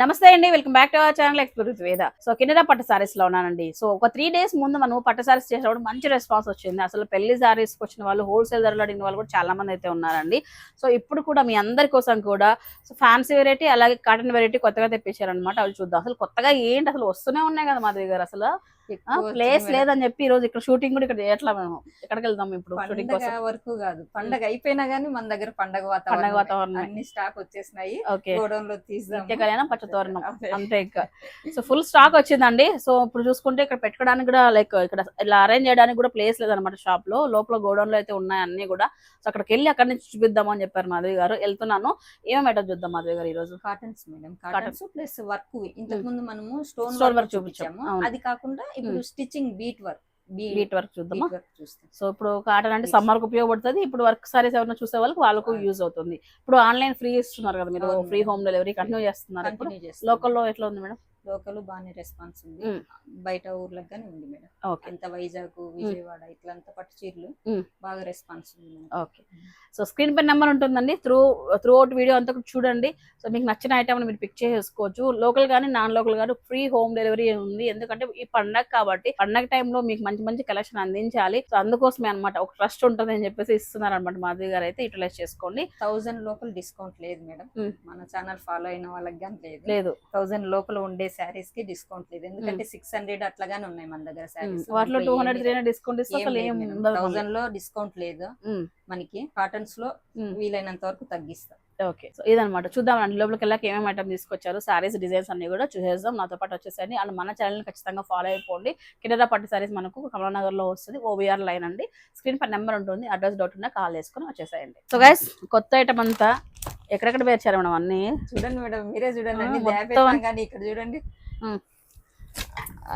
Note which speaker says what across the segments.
Speaker 1: నమస్తే అండి welcome back to our channel experience Veda. So Kinnera పట్టు సారీస్లో ఉన్నానండి. సో ఒక త్రీ డేస్ ముందు మనం పట్టు సారీస్ చేసినప్పుడు మంచి రెస్పాన్స్ వచ్చింది. అసలు పెళ్ళి సారీస్ వచ్చిన వాళ్ళు హోల్సేల్ ధరలు అడిగిన వాళ్ళు కూడా చాలా మంది అయితే ఉన్నారండి. సో ఇప్పుడు కూడా మీ అందరి కోసం కూడా సో ఫ్యాన్సీ వెరైటీ అలాగే కాటన్ వెరైటీ కొత్తగా తెప్పించారనమాట అవి చూద్దాం. అసలు కొత్తగా ఏంటి? అసలు వస్తూనే ఉన్నాయి కదా మాధవి గారు అసలు. ప్లేస్ లేదని చెప్పి ఈ రోజు ఇక్కడ షూటింగ్ కూడా ఇక్కడ చేయట్లా మేము ఎక్కడికి వెళ్దాం ఇప్పుడు. షూటింగ్ కోసం?
Speaker 2: వరకు కాదు. పండగ అయిపోయినా గానీ మన దగ్గర పండగ
Speaker 1: పండగ
Speaker 2: వాతావరణం
Speaker 1: వాతావరణం
Speaker 2: అన్ని స్టాక్ వచ్చేసినాయి.
Speaker 1: ఓకే. గోడౌన్లో కళ్యాణం పచ్చతోరణం. అంతే ఇంకా. సో ఫుల్ స్టాక్ వచ్చిందండి. సో ఇప్పుడు చూసుకుంటే ఇక్కడ పెట్టుకోవడానికి కూడా లైక్ ఇక్కడ ఇలా అరేంజ్ చేయడానికి కూడా ప్లేస్ లేదనమాట షాప్లో. లోపల గోడౌన్లో అయితే ఉన్నాయి అన్ని కూడా. సో అక్కడికి వెళ్ళి అక్కడి నుంచి చూపిద్దాం అని చెప్పారు మాధవి గారు. వెళ్తున్నాను. ఏమేమి ఐటమ్ చూద్దాం మాధవి గారు ఈ రోజు
Speaker 2: cottons madam cottons plus work. ఇంతకు ముందు మనము స్టోన్
Speaker 1: work
Speaker 2: వర్క్
Speaker 1: చూపించాము.
Speaker 2: అది కాకుండా ఇప్పుడు stitching beat work
Speaker 1: beat work చూద్దామా? సో ఇప్పుడు కాటన్ అంటే సమ్మర్కు ఉపయోగపడుతుంది ఇప్పుడు వర్క్ సారీస్ ఎవరైనా చూసే వాళ్ళకి వాళ్ళకు. యూజ్ అవుతుంది. ఇప్పుడు ఆన్లైన్ ఫ్రీ ఇస్తున్నారు కదా మీరు. ఫ్రీ హోమ్ డెలివరీ కంటిన్యూ చేస్తున్నారు లోకల్లో ఎట్లా ఉంది మేడం?
Speaker 2: లోకల్ బాగానే రెస్పాన్స్ ఉంది. బయట ఊర్లకు గానీ ఉంది మేడం. ఎంత వైజాగ్ విజయవాడ ఇట్లంతా పట్టు చీరలు. బాగా రెస్పాన్స్ ఉంది.
Speaker 1: ఓకే. సో స్క్రీన్ పై నెంబర్ ఉంటుందండి. త్రూ త్రూ అవుట్ వీడియో అంతా చూడండి. సో మీకు నచ్చిన ఐటమ్ మీరు పిక్ చేసుకోవచ్చు. లోకల్ కానీ నాన్ లోకల్ కానీ ఫ్రీ హోమ్ డెలివరీ ఉంది. ఎందుకంటే ఈ పండగ కాబట్టి పండగ టైంలో మీకు మంచి మంచి కలెక్షన్ అందించాలి. సో అందుకోసమే అన్నమాట. ఒక ట్రస్ట్ ఉంటుంది అని చెప్పేసి ఇస్తున్నారు అనమాట మాధవి గారు అయితే యూటిలైజ్ చేసుకోండి.
Speaker 2: థౌజండ్ లోపల డిస్కౌంట్ లేదు మేడం. మన ఛానల్ ఫాలో అయిన వాళ్ళకి కానీ లేదు.
Speaker 1: లేదు.
Speaker 2: థౌజండ్ లోపల ఉండే శారీస్కి డిస్కౌంట్ లేదు. ఎందుకంటే సిక్స్ హండ్రెడ్ అట్లాగానే ఉన్నాయి మన దగ్గర శారీస్
Speaker 1: వాటిలో two hundred three hundred discount
Speaker 2: థౌజండ్లో డిస్కౌంట్ లేదు
Speaker 1: మ్.
Speaker 2: మనకి.
Speaker 1: కాటన్స్లో.
Speaker 2: వీలైనంత వరకు తగ్గిస్తాం.
Speaker 1: ఓకే. సో ఇదనమాట చూద్దాం అండి. లోపలికి వెళ్ళాక ఏమేమి ఐటమ్ తీసుకొచ్చారు సారీస్ డిజైన్స్ అన్ని కూడా చూసేద్దాం. నాతో పాటు వచ్చేసండి అండ్ మన ఛానల్ ఖచ్చితంగా ఫాలో అయిపోండి. కిరాణా పట్టు సారీస్ మనకు కమలానగర్లో వస్తుంది ఓబీఆర్ లైన్ అండి. స్క్రీన్ పై నెంబర్ ఉంటుంది. అడ్రస్ డౌట్ ఉన్నా కాల్ చేసుకుని వచ్చేసేయండి. సో గైస్ కొత్త ఐటమ్ అంతా ఎక్కడెక్కడ పేర్చారు మేడం అన్ని?
Speaker 2: చూడండి మేడం. మీరే చూడండి. ఇక్కడ చూడండి.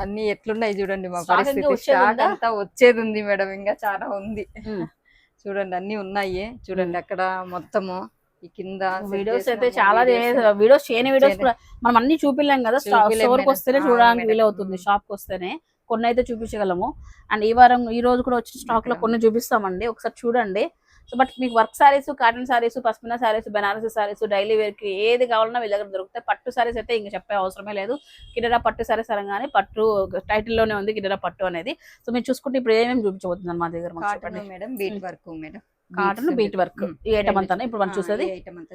Speaker 2: అన్ని ఎట్లున్నాయి చూడండి మా పరిస్థితి.
Speaker 1: వచ్చేది ఉందా?
Speaker 2: అంతా వచ్చేది ఉంది మేడం. ఇంకా చాలా ఉంది. చూడండి అన్ని ఉన్నాయి. చూడండి అక్కడ మొత్తము. ఈ కింద
Speaker 1: వీడియోస్ అయితే చాలా. వీడియోస్ చేయని వీడియోస్ కూడా మనం అన్ని చూపిలేం కదా.
Speaker 2: స్టోర్కి.
Speaker 1: వస్తేనే చూడడానికి
Speaker 2: మేడం.
Speaker 1: వీలు అవుతుంది
Speaker 2: మ్.
Speaker 1: షాప్కి వస్తేనే. కొన్ని అయితే చూపించగలము. అండ్ ఈ వారం ఈ రోజు కూడా వచ్చిన
Speaker 2: స్టాక్లో.
Speaker 1: కొన్ని చూపిస్తామండి. ఒకసారి చూడండి. సో బట్ మీకు work saris cotton saris pashmina saris Banarasi saris daily వేర్కి ఏది కావాలన్నా వీళ్ళ దగ్గర దొరుకుతాయి. పట్టు సారీస్ అయితే ఇంకా చెప్పే అవసరమే లేదు. కిడరా పట్టు సారీస్ అనగానే పట్టు టైటిల్లోనే ఉంది కిడరా పట్టు అనేది. సో మీరు చూసుకుంటే ఇప్పుడు ఏమేమి చూపించబోతుంది మా దగ్గర
Speaker 2: madam work madam.
Speaker 1: Cotton bead work
Speaker 2: మ్.
Speaker 1: ఈ ఐటమ్ అంతా ఇప్పుడు మనం చూసేది?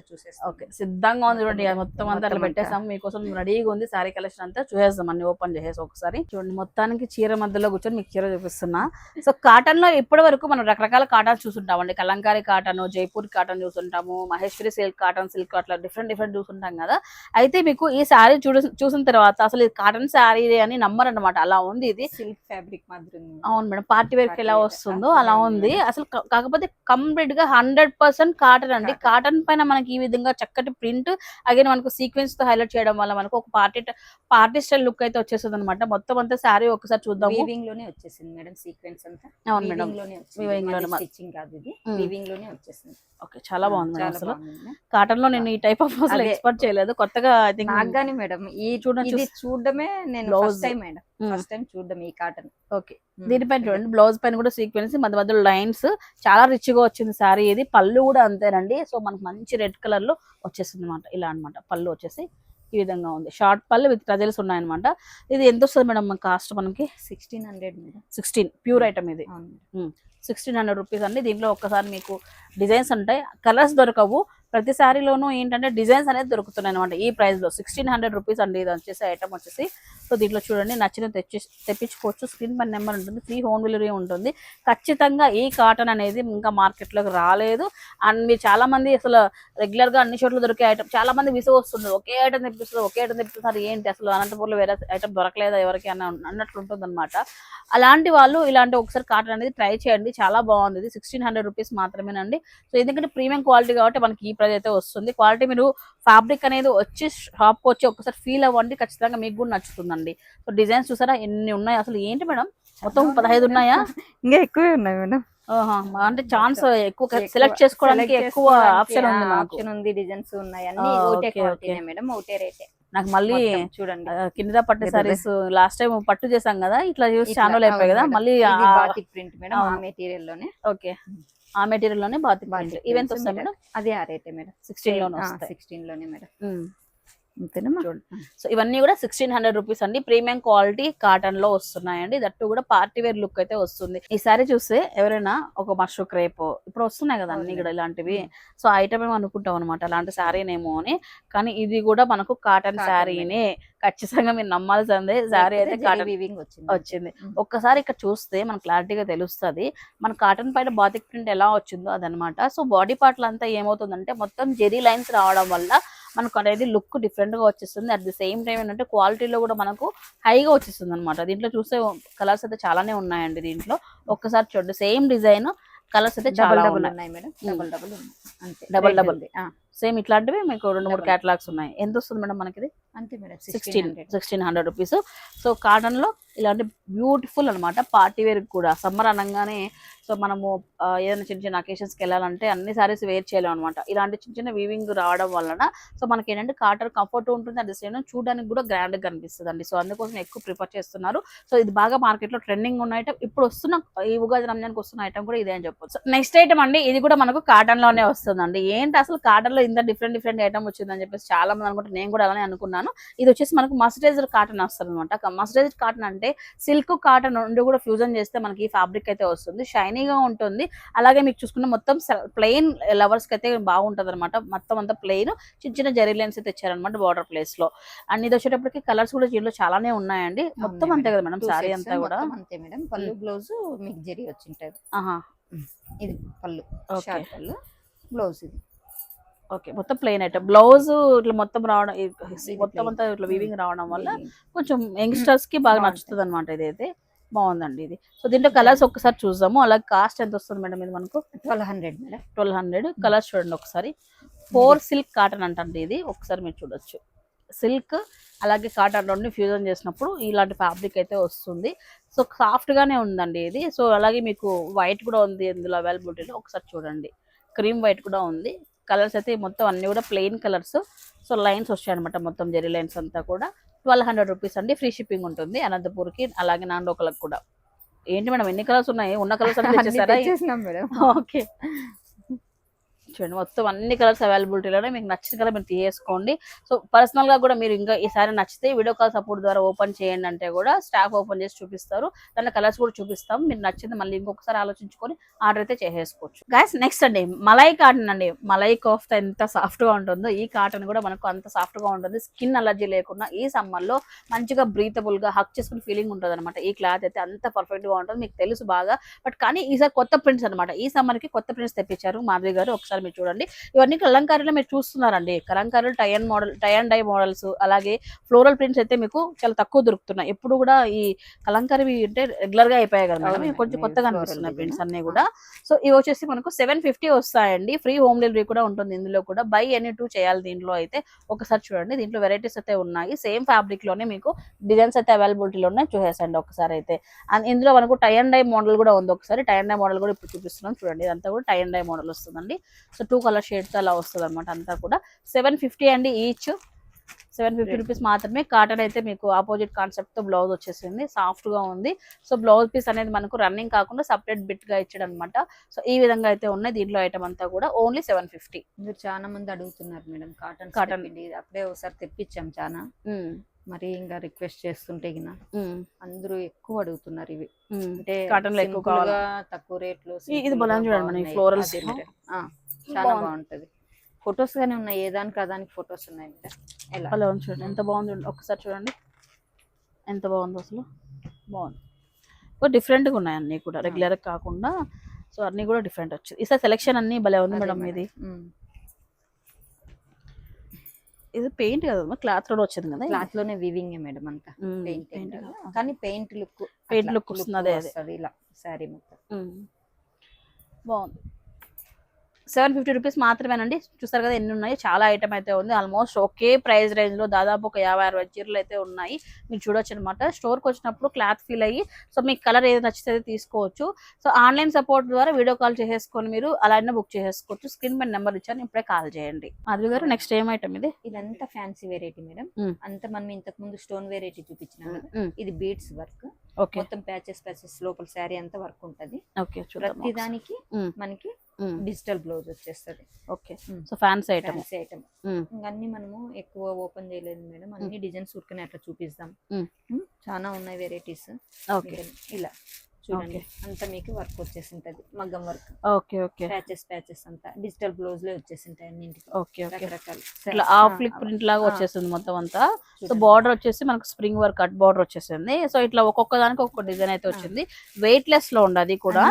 Speaker 2: చూసేస్తాం.
Speaker 1: ఓకే సిద్ధంగా ఉంది చూడండి మొత్తం అంతా అట్లా. పెట్టేసాం మీకోసం రెడీగా ఉంది సారీ కలెక్షన్ అంతా చూసేద్దాం అన్ని ఓపెన్ చేసేసి ఒకసారి. చూడండి మొత్తానికి చీర మధ్యలో కూర్చొని మీకు చీర చూపిస్తున్నా. సో కాటన్లో ఇప్పటి వరకు మనం రకరకాల కాటన్ చూసుంటామండి కలంకారీ కాటన్ జైపూర్ కాటన్ చూసుంటాము మహేశ్వరి సిల్క్ కాటన్ సిల్క్ అట్లా డిఫరెంట్ డిఫరెంట్ చూసుంటాం కదా. అయితే మీకు ఈ సారీ చూడ చూసిన తర్వాత అసలు ఇది కాటన్ సారీ అని నమ్మరు అనమాట అలా ఉంది ఇది.
Speaker 2: సిల్క్ ఫ్యాబ్రిక్ మాదిరి
Speaker 1: అవును మేడం పార్టీ వేర్కి
Speaker 2: Party
Speaker 1: ఎలా. వస్తుందో అలా ఉంది. అసలు కాకపోతే కంప్లీట్గా హండ్రెడ్ పర్సెంట్ కాటన్ అండి. కాటన్ పైన మనకి ఈ విధంగా చక్కటి ప్రింట్ అగైన్ మనకు సీక్వెన్స్తో హైలైట్ చేయడం వల్ల మనకు ఒక పార్టీ పార్టీ స్టైల్ లుక్ అయితే వచ్చేస్తుంది అనమాట మొత్తం అంతా శారీ ఒకసారి చూద్దాము.
Speaker 2: వీవింగ్లోనే వచ్చేసింది మేడం సీక్వెన్స్ అంతా.
Speaker 1: అవును మేడం. వీవింగ్లోనే
Speaker 2: స్టిచ్చింగ్ కాదు ఇది. వీవింగ్లోనే వచ్చేసింది.
Speaker 1: ఓకే చాలా బాగుంది అసలు. కాటన్లో నేను ఈ టైప్ ఆఫ్ అసలు
Speaker 2: అదే.
Speaker 1: ఎక్స్పెక్ట్ చేయలేదు. కొత్తగా ఐ థింక్
Speaker 2: నాకు గానీ మేడం ఈ
Speaker 1: చూడండి,
Speaker 2: ఇది చూడడమే నేను. First time madam. First time చూడడం ఈ కాటన్
Speaker 1: ఓకే దీనిపైన చూడండి బ్లౌజ్ పైన కూడా సీక్వెన్స్ మధ్య మధ్యలో లైన్స్ చాలా రిచ్గా వచ్చింది సారీ ఇది. పళ్ళు కూడా అంతేనండి. సో మనకి మంచి రెడ్ కలర్లో వచ్చేసింది అనమాట ఇలా అన్నమాట. పళ్ళు వచ్చేసి ఈ విధంగా ఉంది. షార్ట్ పళ్ళు విత్ టజల్స్ ఉన్నాయన్నమాట. ఇది ఎంత వస్తుంది మేడం కాస్ట్ మనకి?
Speaker 2: Sixteen hundred
Speaker 1: sixteen pure item ఇది. సిక్స్టీన్ హండ్రెడ్ రూపీస్ అండి. దీంట్లో ఒక్కసారి మీకు డిజైన్స్ ఉంటాయి. కలర్స్ దొరకవు. ప్రతి సారీలోనూ ఏంటంటే డిజైన్స్ అనేది దొరుకుతున్నాయి అనమాట ఈ ప్రైస్లో. సిక్స్టీన్ హండ్రెడ్ రూపీస్ అండి. ఇది వచ్చేసి ఐటమ్ వచ్చేసి సో దీంట్లో చూడండి నచ్చిన తెచ్చి తెప్పించుకోవచ్చు. స్క్రీన్ పై నెంబర్ ఉంటుంది ఫ్రీ హోమ్ డెలివరీ ఉంటుంది. ఖచ్చితంగా ఈ కాటన్ అనేది ఇంకా మార్కెట్లోకి రాలేదు. అండ్ మీరు చాలా మంది అసలు రెగ్యులర్గా అన్ని చోట్ల దొరికే ఐటమ్ చాలా మంది విసుగు వస్తున్నారు. ఒకే ఐటమ్ తెప్పిస్తుంది ఒకే ఐటమ్ తెప్పిస్తున్నారు ఏంటి అసలు అనంతపూర్లో వేరే ఐటమ్ దొరకలేదా ఎవరికి అన్న అన్నట్లు ఉంటుంది అనమాట అలాంటి వాళ్ళు ఇలాంటి ఒకసారి కాటన్ అనేది ట్రై చేయండి చాలా బాగుంది. ఇది సిక్స్టీన్ హండ్రెడ్ రూపీస్ మాత్రమేనండి. సో ఎందుకంటే ప్రీమియం క్వాలిటీ కాబట్టి మనకి ఈ ప్రైజ్ అయితే వస్తుంది. క్వాలిటీ మీరు ఫ్యాబ్రిక్ అనేది వచ్చి షాప్కి వచ్చి ఒకసారి ఫీల్ అవ్వండి ఖచ్చితంగా మీకు కూడా నచ్చుతుంది నచ్చుతుందండి సో డిజైన్స్ చూసారా? ఎన్ని ఉన్నాయి? అసలు ఏంటి మేడం? మొత్తం పదహైదు ఉన్నాయా?
Speaker 2: ఇంకా ఎక్కువే ఉన్నాయి మేడం.
Speaker 1: అంటే ఛాన్స్ ఎక్కువ సెలెక్ట్ చేసుకోవడానికి ఎక్కువ ఆప్షన్ ఉంది
Speaker 2: ఆప్షన్ ఉంది డిజైన్స్ ఉన్నాయి. అన్ని ఒకటే క్వాలిటీనే మేడం ఒకటే రేటే
Speaker 1: నాకు మళ్ళీ
Speaker 2: చూడండి.
Speaker 1: కింద పట్టు. సారీస్ లాస్ట్ టైం పట్టు చేసాం కదా? ఇట్లా చూసి ఛానల్ అయిపోయి కదా. మళ్ళీ
Speaker 2: ప్రింట్ మేడం ఆ. మెటీరియల్లోనే.
Speaker 1: ఓకే. ఆ మెటీరియల్లోనే బాతిక్
Speaker 2: బాతిక్
Speaker 1: ఈవెంట్
Speaker 2: prints
Speaker 1: వస్తాయి మేడం?
Speaker 2: అదే ఆ రేటే మేడం. సిక్స్టీన్లోనే సిక్స్టీన్లోనే మేడం. అంతేనమ్మా.
Speaker 1: సో ఇవన్నీ కూడా సిక్స్టీన్ హండ్రెడ్ రూపీస్ అండి. ప్రీమియం క్వాలిటీ కాటన్లో వస్తున్నాయండి. దట్టు కూడా పార్టీ వేర్ లుక్ అయితే వస్తుంది. ఈ సారీ చూస్తే ఎవరైనా ఒక మష్రూ క్రేప్ ఇప్పుడు వస్తున్నాయి కదా అన్ని కూడా ఇలాంటివి. సో ఐటమ్ ఏమో అనుకుంటాం అనమాట అలాంటి శారీనేమో అని. కానీ ఇది కూడా మనకు కాటన్ శారీనే ఖచ్చితంగా మీరు నమ్మాల్సిందే. శారీ అయితే కాటన్
Speaker 2: వీవింగ్ వచ్చింది.
Speaker 1: ఒక్కసారి ఇక్కడ చూస్తే మనకు క్లారిటీగా తెలుస్తుంది. మన కాటన్ పైన బాతిక్ ప్రింట్ ఎలా వచ్చిందో అదనమాట సో బాడీ పార్ట్లు అంతా ఏమవుతుందంటే మొత్తం జెరీ లైన్స్ రావడం వల్ల మనకు అనేది లుక్ డిఫరెంట్గా వచ్చేస్తుంది. అట్ ది సేమ్ టైం ఏంటంటే క్వాలిటీలో కూడా మనకు హైగా వచ్చేస్తుంది అనమాట దీంట్లో చూస్తే కలర్స్ అయితే చాలానే ఉన్నాయండి దీంట్లో. ఒక్కసారి చూడండి సేమ్ డిజైన్ కలర్స్ అయితే
Speaker 2: డబుల్
Speaker 1: చాలా
Speaker 2: డబుల్
Speaker 1: ఉన్నాయి.
Speaker 2: మేడం. డబుల్ డబుల్ అంతే. ఉంది. ఆ,
Speaker 1: సేమ్ ఇట్లాంటివి మీకు రెండు మూడు. క్యాటలాగ్స్ ఉన్నాయి. ఎంత వస్తుంది మేడం మనకి
Speaker 2: అంతే madam
Speaker 1: sixteen sixteen hundred rupees so కాటన్లో ఇలాంటి బ్యూటిఫుల్ అన్నమాట పార్టీ వేర్ కూడా. సమ్మర్ అనగానే సో మనము ఏదైనా చిన్న చిన్న అకేషన్స్కి వెళ్ళాలంటే అన్ని సారీస్ వేర్ చేయలేం అనమాట ఇలాంటి చిన్న చిన్న వీవింగ్ రావడం వలన సో మనకి ఏంటంటే కాటన్ కంఫర్ట్ ఉంటుంది. అట్ ద సేమ్ చూడడానికి కూడా గ్రాండ్ కనిపిస్తుంది అండి సో అందుకోసం ఎక్కువ ప్రిఫర్ చేస్తున్నారు. సో ఇది బాగా మార్కెట్లో ట్రెండింగ్ ఉన్న ఐటమ్ ఇప్పుడు వస్తున్న ఈ ఉగాది రంజాన్కి వస్తున్న ఐటమ్ కూడా ఇదే అని చెప్పొచ్చు. నెక్స్ట్ ఐటమ్ అండి ఇది కూడా మనకు కాటన్లోనే వస్తుందండి. ఏంటి అసలు కాటన్లో ఇంత డిఫరెంట్ డిఫరెంట్ ఐటమ్ వచ్చిందని చెప్పేసి చాలా మంది అనుకుంటారు. నేను కూడా అలానే అనుకున్నాను. ఇది వచ్చేసి మనకు మస్టరైజ్డ్ కాటన్ వస్తుంది అనమాట మస్టరైజ్డ్ కాటన్ అంటే సిల్క్ కాటన్ రెండు కూడా ఫ్యూజన్ చేస్తే మనకి ఈ ఫ్యాబ్రిక్ అయితే వస్తుంది. షైనీగా ఉంటుంది. అలాగే మీకు చూసుకుంటే మొత్తం ప్లెయిన్ లవర్స్కి అయితే బాగుంటది అనమాట మొత్తం అంతా ప్లెయిన్ చిన్న చిన్న జరీ లైన్స్ అయితే ఇచ్చారనమాట బార్డర్ ప్లేస్లో. అండ్ ఇది వచ్చేటప్పటికి కలర్స్ కూడా దీనిలో చాలానే ఉన్నాయండి. మొత్తం అంతే కదా మేడం? సారీ అంతా కూడా.
Speaker 2: అంతే మేడం. పళ్ళు బ్లౌజ్ మీకు జరి వచ్చింటది.
Speaker 1: ఆహా.
Speaker 2: ఇది పళ్ళు పళ్ళు బ్లౌజ్ ఇది.
Speaker 1: ఓకే మొత్తం ప్లెయిన్ ఐటమ్ బ్లౌజ్ ఇట్లా మొత్తం రావడం మొత్తం. అంతా ఇట్లా వీవింగ్ రావడం వల్ల. కొంచెం యంగ్స్టర్స్కి బాగా. నచ్చుతుంది అనమాట ఇదైతే. బాగుందండి ఇది. సో దీంట్లో కలర్స్ ఒక్కసారి చూద్దాము. అలాగే కాస్ట్ ఎంత వస్తుంది మేడం ఇది మనకు?
Speaker 2: Twelve hundred madam.
Speaker 1: Twelve hundred colours చూడండి ఒకసారి. ఫోర్ సిల్క్ కాటన్ అంటండి ఇది. ఒకసారి మీరు చూడొచ్చు. సిల్క్ అలాగే కాటన్ రెండు ఫ్యూజన్ చేసినప్పుడు ఇలాంటి ఫ్యాబ్రిక్ అయితే వస్తుంది. సో సాఫ్ట్ గానే ఉందండి ఇది. సో అలాగే మీకు వైట్ కూడా ఉంది ఇందులో అవైలబిలిటీలో ఒకసారి చూడండి. క్రీమ్ వైట్ కూడా ఉంది. కలర్స్ అయితే మొత్తం అన్ని కూడా ప్లెయిన్ కలర్స్. సో లైన్స్ వచ్చాయి అనమాట మొత్తం జెరీ లైన్స్ అంతా కూడా. ట్వెల్వ్ హండ్రెడ్ రూపీస్ అండి. ఫ్రీ షిప్పింగ్ ఉంటుంది అనంతపూర్కి అలాగే నాండోకలకు కూడా. ఏంటి మేడం ఎన్ని కలర్స్ ఉన్నాయి? ఉన్న కలర్స్ ఓకే. చూడండి. మొత్తం అన్ని కలర్స్ అవైలబిలిటీలోనే మీకు నచ్చిన కలర్ మీరు తీసుకోండి సో పర్సనల్గా కూడా మీరు ఇంకా ఈసారి నచ్చితే వీడియో కాల్ సపోర్ట్ ద్వారా ఓపెన్ చేయండి అంటే కూడా స్టాఫ్ ఓపెన్ చేసి చూపిస్తారు. దాని కలర్స్ కూడా చూపిస్తాం. మీరు నచ్చింది మళ్ళీ ఇంకొకసారి ఆలోచించుకొని ఆర్డర్ అయితే చేసేసుకోవచ్చు. గాయస్ నెక్స్ట్ అండి. మలై కాటన్ అండి. మలై కోఫ్త ఎంత సాఫ్ట్గా ఉంటుందో ఈ కాటన్ కూడా మనకు అంత సాఫ్ట్గా ఉంటుంది. స్కిన్ అలర్జీ లేకుండా ఈ సమ్మర్లో మంచిగా బ్రీతబుల్గా హక్ చేసుకుని ఫీలింగ్ ఉంటుంది అనమాట ఈ క్లాత్ అయితే అంత పర్ఫెక్ట్గా ఉంటుంది. మీకు తెలుసు బాగా. బట్ కానీ ఈసారి కొత్త ప్రింట్స్ అనమాట ఈ సమ్మర్కి కొత్త ప్రింట్స్ తెప్పించారు మాధవి గారు. ఒకసారి మీరు చూడండి. ఇవన్నీ కలంకారీలో మీరు చూస్తున్నారండి. కలంకారీలు tie and model tie and dye models అలాగే ఫ్లోరల్ ప్రింట్స్ అయితే మీకు చాలా తక్కువ దొరుకుతున్నాయి. ఎప్పుడు కూడా ఈ కలంకారీ అంటే రెగ్యులర్గా అయిపోయాయి కదా మేడం? కొంచెం కొత్తగా అనిపిస్తున్నాయి. ప్రింట్స్ అన్ని కూడా. సో ఇవి వచ్చేసి మనకు సెవెన్ ఫిఫ్టీ వస్తాయండి. ఫ్రీ హోమ్ డెలివరీ కూడా ఉంటుంది ఇందులో కూడా. బై ఎనీ టూ చేయాలి దీంట్లో అయితే. ఒకసారి చూడండి. దీంట్లో వెరైటీస్ అయితే ఉన్నాయి. సేమ్ ఫ్యాబ్రిక్లోనే మీకు డిజైన్స్ అయితే అవైలబిలిటీలో ఉన్నాయి చూసేసండి ఒకసారి అయితే. అండ్ ఇందులో మనకు టై అండ్ డై మోడల్ కూడా ఉంది. ఒకసారి టై అండ్ డై మోడల్ కూడా ఇప్పుడు చూపిస్తున్నాం. చూడండి ఇదంతా కూడా టై అండ్ డై మోడల్ వస్తుందండి. సో టూ కలర్ షేడ్స్ అలా వస్తుంది అనమాట అంతా కూడా. సెవెన్ ఫిఫ్టీ అండి ఈచ్ సెవెన్ ఫిఫ్టీ రూపీస్ మాత్రమే. కాటన్ అయితే మీకు ఆపోజిట్ కాన్సెప్ట్తో బ్లౌజ్ వచ్చేసింది. సాఫ్ట్గా ఉంది. సో బ్లౌజ్ పీస్ అనేది మనకు రన్నింగ్ కాకుండా సపరేట్ బిట్గా ఇచ్చాడు అనమాట సో ఈ విధంగా అయితే ఉన్నాయి దీంట్లో ఐటమ్ అంతా కూడా. ఓన్లీ సెవెన్ ఫిఫ్టీ
Speaker 2: మీరు చాలా మంది అడుగుతున్నారు మేడం. కాటన్. కాటన్ అప్పుడే ఒకసారి తెప్పించాం చాలా మరి ఇంకా రిక్వెస్ట్ చేస్తుంటే గిన అందరూ ఎక్కువ అడుగుతున్నారు ఇవి. అంటే
Speaker 1: Cotton లో ఎక్కువ
Speaker 2: తక్కువ రేట్లు
Speaker 1: ఇది బలం చూడండి మన
Speaker 2: చాలా. బాగుంటది. ఫొటోస్ గానే ఉన్నాయి ఏ దానికి ఆ దానికి ఫొటోస్ ఉన్నాయి ఎలా?
Speaker 1: అలా ఉంది చూడండి. ఎంత బాగుంది ఒకసారి చూడండి. ఎంత బాగుందో అసలు? బాగుంది. సో డిఫరెంట్గా ఉన్నాయి అన్నీ కూడా. రెగ్యులర్ కాకుండా సో అన్నీ కూడా డిఫరెంట్ వచ్చింది ఈసారి సెలెక్షన్ అన్ని భలే ఉంది మేడం. ఇది. ఇది పెయింట్ కదా క్లాత్ కూడా వచ్చింది కదా
Speaker 2: క్లాత్లోనే వీవింగ్ మేడం అంతా. పెయింట్. కానీ పెయింట్ లుక్
Speaker 1: Paint look వస్తుంది, అదే, అదే.
Speaker 2: ఇలా సారీ మొత్తం.
Speaker 1: బాగుంది. సెవెన్ ఫిఫ్టీ రూపీస్ మాత్రమేనండి. చూసారు కదా ఎన్ని ఉన్నాయి? చాలా ఐటమ్ అయితే ఉంది. ఆల్మోస్ట్ ఒకే ప్రైస్ రేంజ్లో దాదాపు ఒక యాభై అరవై చీరలు అయితే ఉన్నాయి. మీరు చూడొచ్చు అనమాట స్టోర్కి వచ్చినప్పుడు క్లాత్ ఫీల్ అయ్యి సో మీకు కలర్ ఏది నచ్చితే తీసుకోవచ్చు. సో ఆన్లైన్ సపోర్ట్ ద్వారా వీడియో కాల్ చేసేసుకొని మీరు అలానే బుక్ చేసేసుకోవచ్చు. స్క్రీన్ పైన నెంబర్ ఇచ్చాను ఇప్పుడే కాల్ చేయండి. మాధవి గారు నెక్స్ట్ ఏం ఐటమ్ ఇది?
Speaker 2: ఇదంతా ఫ్యాన్సీ వెరైటీ మేడం. అంత మనం ఇంతకు ముందు స్టోన్ వెరైటీ చూపించినాం ఇది బీడ్స్ వర్క్.
Speaker 1: ఓకే.
Speaker 2: మొత్తం ప్యాచెస్ ప్యాచెస్ లోపల శారీ అంతా వర్క్ ఉంటది.
Speaker 1: ఓకే చూద్దాం.
Speaker 2: ప్రతి దానికి
Speaker 1: ఉమ్.
Speaker 2: మనకి డిజిటల్ బ్లౌజ్ వచ్చేస్తుంది
Speaker 1: okay. So fancy item.
Speaker 2: Item. ఇంకా అన్ని మనము ఎక్కువ ఓపెన్ చేయలేదు మేడం. అన్ని డిజైన్స్ ఉరికనే అట్లా చూపిస్తాం. చాలా ఉన్నాయి వెరైటీస్.
Speaker 1: ఓకే.
Speaker 2: ఇలా. చూడండి. అంతా మీకు వర్క్ వచ్చేసి ఉంటది మగ్గం work.
Speaker 1: Okay okay.
Speaker 2: Patches patches అంతా. డిజిటల్ బ్లౌజ్లో వచ్చేసి ఉంటాయి అన్నింటికి.
Speaker 1: Okay okay.
Speaker 2: రకరకాల.
Speaker 1: ఇట్లా హాఫ్ లిక్ ప్రింట్ లాగా
Speaker 2: ఆ,
Speaker 1: వచ్చేస్తుంది మొత్తం అంతా. సో. బార్డర్ వచ్చేసి మనకు స్ప్రింగ్ వర్క్ కట్ బార్డర్ వచ్చేసింది. సో ఇట్లా ఒక్కొక్క దానికి ఒక్కొక్క డిజైన్ అయితే వచ్చింది. వెయిట్ లెస్లో ఉండదు కూడా.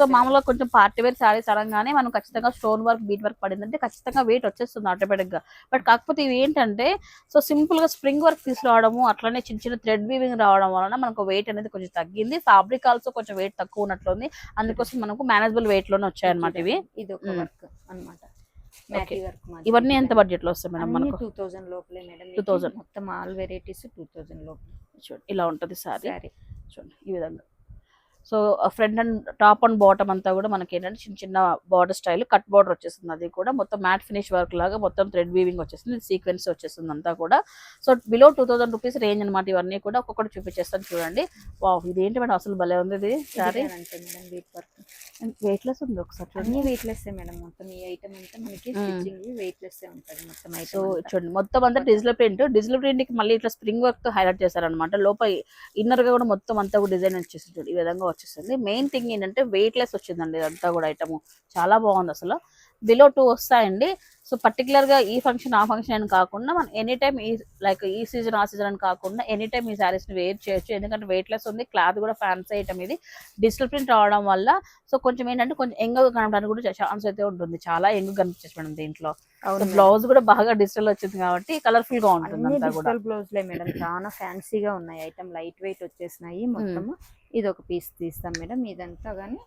Speaker 1: సో. మామూలుగా కొంచెం పార్టీ వేర్ సారీస్ అనగానే మనం ఖచ్చితంగా స్టోన్ వర్క్ బీట్ వర్క్ పడిందంటే ఖచ్చితంగా వెయిట్ వచ్చేస్తుంది ఆటోమేటిక్గా బట్ కాకపోతే ఇవి ఏంటంటే సో సింపుల్గా స్ప్రింగ్ వర్క్ తీసుకురావడము అట్లనే చిన్న చిన్న థ్రెడ్ వీవింగ్ రావడం వలన మనకు వెయిట్ అనేది కొంచెం తగ్గింది. ఫ్యాబ్రిక్ ఆల్సో కొంచెం వెయిట్ తక్కువ ఉన్నట్లుంది. అందుకోసం మనకు మేనేజబుల్ వెయిట్లోనే వచ్చాయి అనమాట ఇవి.
Speaker 2: ఇది ఒక. వర్క్ అన్నమాట. మ్యాటీ వర్క్ మాదిరి.
Speaker 1: ఇవన్నీ ఎంత బడ్జెట్లో వస్తాయి మేడం మనకు?
Speaker 2: టూ థౌజండ్ లోపలే మేడం.
Speaker 1: 2000.
Speaker 2: మొత్తం ఆల్ వెరైటీస్ టూ థౌజండ్ లోపల.
Speaker 1: చూడండి ఇలా ఉంటది సారీ.
Speaker 2: సారీ
Speaker 1: చూడండి ఈ విధంగా. So front and top and bottom అంతా కూడా మనకి ఏంటంటే చిన్న చిన్న బార్డర్ స్టైల్ కట్ బార్డర్ వచ్చేస్తుంది. అది కూడా మొత్తం మ్యాట్ ఫినిష్ వర్క్ లాగా మొత్తం థ్రెడ్ వీవింగ్ వచ్చేస్తుంది. సీక్వెన్స్ వచ్చేస్తుంది అంతా కూడా. So below two thousand rupees range అనమాట ఇవన్నీ కూడా ఒక్కొక్కటి చూపించేస్తాను చూడండి. వావ్ ఇదేంటి మేడం అసలు భలే ఉంది ఇది సారీ వెయిట్ లెస్ ఉంది ఒకసారి చూడండి.
Speaker 2: అన్ని వెయిట్లెస్ మేడం మొత్తం ఈ ఐటమ్ అంతా మనకి. స్టిచ్చింగ్ వెయిట్లెస్ ఉంటుంది మొత్తం
Speaker 1: సో చూడండి మొత్తం అంతా డిజిటల్ ప్రింట్ డిజిటల్ ప్రింట్కి మళ్ళీ ఇట్లా స్ప్రింగ్ వర్క్తో హైలైట్ చేశారనమాట లోపల ఇన్నర్గా కూడా మొత్తం అంతా కూడా డిజైన్ వచ్చేసింది చూడండి ఈ విధంగా వచ్చేసింది. మెయిన్ థింగ్ ఏంటంటే వెయిట్ లెస్ వచ్చిందండి. ఇదంతా కూడా ఐటమ్ చాలా బాగుంది అసలు. బిలో టూ వస్తాయండి. సో పర్టికులర్గా ఈ ఫంక్షన్ ఆ ఫంక్షన్ అని కాకుండా మనం ఎనీ టైం ఈ లైక్ ఈ సీజన్ ఆ సీజన్ అని కాకుండా ఎనీ టైం ఈ సారీస్ని వేర్ చేయొచ్చు. ఎందుకంటే వెయిట్ లెస్ ఉంది క్లాత్ కూడా ఫ్యాన్సీ ఐటమ్ ఇది. డిజిటల్ ప్రింట్ రావడం వల్ల సో కొంచెం ఏంటంటే కొంచెం యంగ్ కనడానికి కూడా ఛాన్స్ అయితే ఉంటుంది. చాలా యంగ్ కనిపించేసి మేడం దీంట్లో. బ్లౌజ్ కూడా బాగా డిజిటల్ వచ్చింది కాబట్టి కలర్ఫుల్గా ఉంటుంది
Speaker 2: డిజిటల్ బ్లౌజ్ లే మేడం. చాలా ఫ్యాన్సీగా ఉన్నాయి. ఐటమ్ లైట్ వెయిట్ వచ్చేసినాయి మొత్తం. ఇది ఒక పీస్ తీస్తాం మేడం. ఇదంతా గానీ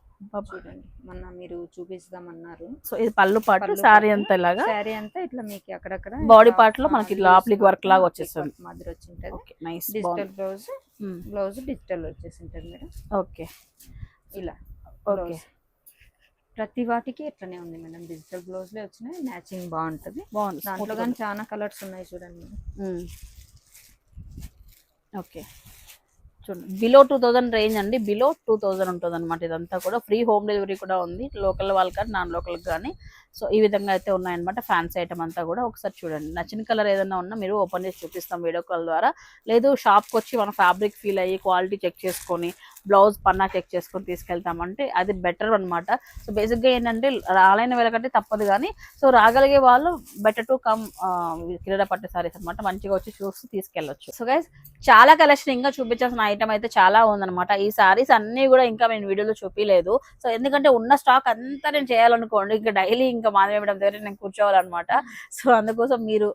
Speaker 2: చూడండి. మొన్న మీరు చూపిస్తామన్నారు.
Speaker 1: సో ఇది పళ్ళు పాటు సారీ. అంతా ఇలాగా?
Speaker 2: శారీ అంతా ఇట్లా మీకు అక్కడక్కడ ఇట్లా,
Speaker 1: part లో మనకి ఇట్లా applique work లాగా వచ్చేస్తుంది.
Speaker 2: మాదిరి వచ్చింటది.
Speaker 1: Nice
Speaker 2: digital blouse blouse digital వచ్చేసి ఉంటుంది మేడం.
Speaker 1: ఓకే
Speaker 2: ఇలా
Speaker 1: ఓకే
Speaker 2: ప్రతి వాటికి ఇట్లనే ఉంది మేడం. డిజిటల్ బ్లౌజ్ లే వచ్చినాయి మ్యాచింగ్ బాగుంటది.
Speaker 1: బాగుంది
Speaker 2: దాంట్లో కానీ చాలా కలర్స్ ఉన్నాయి చూడండి.
Speaker 1: ఓకే చూడండి బిలో టూ థౌజండ్ రేంజ్ అండి. బిలో టూ థౌజండ్ ఉంటుంది అనమాట ఇదంతా కూడా. ఫ్రీ హోమ్ డెలివరీ కూడా ఉంది. లోకల్ వాళ్ళకి కానీ నాన్ లోకల్కి కానీ. సో ఈ విధంగా అయితే ఉన్నాయన్నమాట ఫ్యాన్సీ ఐటమ్ అంతా కూడా. ఒకసారి చూడండి. నచ్చిన కలర్ ఏదైనా ఉన్నా మీరు ఓపెన్ చేసి చూపిస్తాం వీడియో కాల్ ద్వారా. లేదు షాప్కి వచ్చి మన ఫ్యాబ్రిక్ ఫీల్ అయ్యి క్వాలిటీ చెక్ చేసుకొని బ్లౌజ్ పన్నా చెక్ చేసుకొని తీసుకెళ్తామంటే అది బెటర్ అనమాట సో బేసిక్గా ఏంటంటే రాలైన వెళ్ళకంటే తప్పదు కానీ సో రాగలిగే వాళ్ళు బెటర్ టు కమ్ కిరీడ పట్టు సారీస్ అనమాట మంచిగా వచ్చి చూసి తీసుకెళ్ళొచ్చు. సో గైస్ చాలా కలెక్షన్ ఇంకా చూపించాల్సిన ఐటమ్ అయితే చాలా ఉందన్నమాట. ఈ సారీస్ అన్నీ కూడా ఇంకా నేను వీడియోలో చూపించలేదు సో ఎందుకంటే ఉన్న స్టాక్ అంతా నేను చేయాలనుకోండి ఇంకా డైలీ ఇంకా మాధవి మేడం దగ్గర నేను కూర్చోవాలన్నమాట. సో అందుకోసం మీరు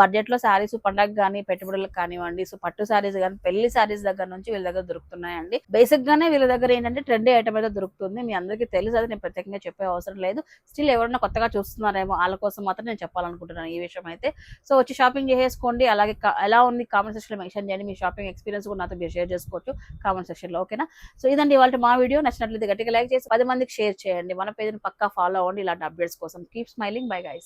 Speaker 1: బడ్జెట్లో శారీస్ పండగ కానీ పెట్టుబడులకు కానివ్వండి సో పట్టు శారీస్ కానీ పెళ్ళి శారీస్ దగ్గర నుంచి వీళ్ళ దగ్గర దొరుకుతున్నాయండి. బేసిక్ గానే వీళ్ళ దగ్గర ఏంటంటే ట్రెండీ ఐటమ్ అయితే దొరుకుతుంది. మీ అందరికీ తెలుసు అది నేను ప్రత్యేకంగా చెప్పే అవసరం లేదు. స్టిల్ ఎవరైనా కొత్తగా చూస్తున్నారేమో వాళ్ళ కోసం మాత్రం నేను చెప్పాలనుకుంటున్నాను ఈ విషయం అయితే. సో వచ్చి షాపింగ్ చేసేసుకోండి. అలాగే ఎలా ఉంది కామెంట్ సెక్షన్ మెన్షన్ చేయండి. మీ షాపింగ్ ఎక్స్పీరియన్స్ కూడా నాతో మీరు షేర్ చేసుకోవచ్చు కామెంట్ సెక్షన్లో ఓకేనా సో ఇదండి ఇవాళ మా వీడియో నచ్చినట్లయితే గట్టిగా లైక్ చేసి పది మందికి షేర్ చేయండి. మన పేజ్ని పక్కా ఫాలో అవ్వండి. ఇలాంటి అప్డేట్స్ కోసం కీప్ స్మైలింగ్ బై గైస్